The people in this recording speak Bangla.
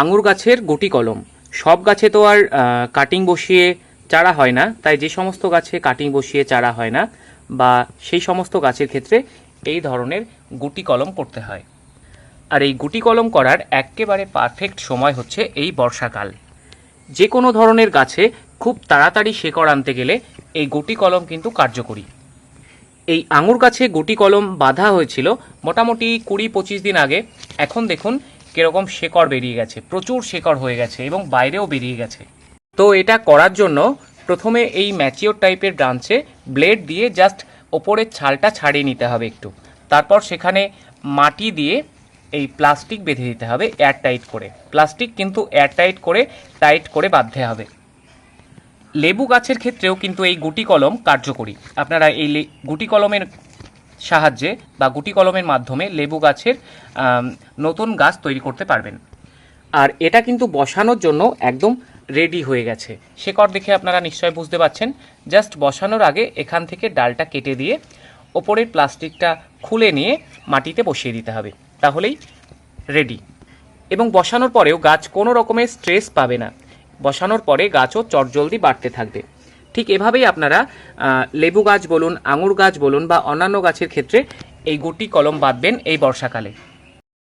আঙুর গাছের গুটি কলম। সব গাছে তো আর কাটিং বসিয়ে চারা হয় না, তাই যে সমস্ত গাছে কাটিং বসিয়ে চারা হয় না, বা সেই সমস্ত গাছের ক্ষেত্রে এই ধরনের গুটি কলম করতে হয়। আর এই গুটি কলম করার একেবারে পারফেক্ট সময় হচ্ছে এই বর্ষাকাল। যে কোনো ধরনের গাছে খুব তাড়াতাড়ি শেকড় আনতে গেলে এই গুটি কলম কিন্তু কার্যকরী। এই আঙুর গাছে গুটি কলম বাঁধা হয়েছিল মোটামুটি কুড়ি পঁচিশ দিন আগে। এখন দেখুন কীরকম শেকড় বেরিয়ে গেছে, প্রচুর শেকড় হয়ে গেছে এবং বাইরেও বেরিয়ে গেছে। তো এটা করার জন্য প্রথমে এই ম্যাচিওর টাইপের ব্রাঞ্চে ব্লেড দিয়ে জাস্ট ওপরের ছালটা ছাড়িয়ে নিতে হবে একটু। তারপর সেখানে মাটি দিয়ে এই প্লাস্টিক বেঁধে দিতে হবে এয়ার টাইট করে। প্লাস্টিক কিন্তু এয়ার টাইট করে টাইট করে বাঁধতে হবে। লেবু গাছের ক্ষেত্রেও কিন্তু এই গুটি কলম কার্যকরী। আপনারা এই গুটি কলমের সাহায্যে বা গুটি কলমের মাধ্যমে লেবু গাছের নতুন গাছ তৈরি করতে পারবেন। আর এটা কিন্তু বসানোর জন্য একদম রেডি হয়ে গেছে। শেকড় দেখে আপনারা নিশ্চয় বুঝতে পাচ্ছেন জাস্ট বসানোর আগে এখান থেকে ডালটা কেটে দিয়ে ওপরের প্লাস্টিকটা খুলে নিয়ে মাটিতে বসিয়ে দিতে হবে তাহলেই রেডি। এবং বসানোর পরেও গাছ কোনো রকমের স্ট্রেস পাবে না। বসানোর পরে গাছও চটজলদি বাড়তে থাকবে। ঠিক এভাবেই আপনারা লেবু গাছ বলুন, আঙুর গাছ বলুন বা অন্যান্য গাছের ক্ষেত্রে এই গুটি কলম বাঁধবেন এই বর্ষাকালে।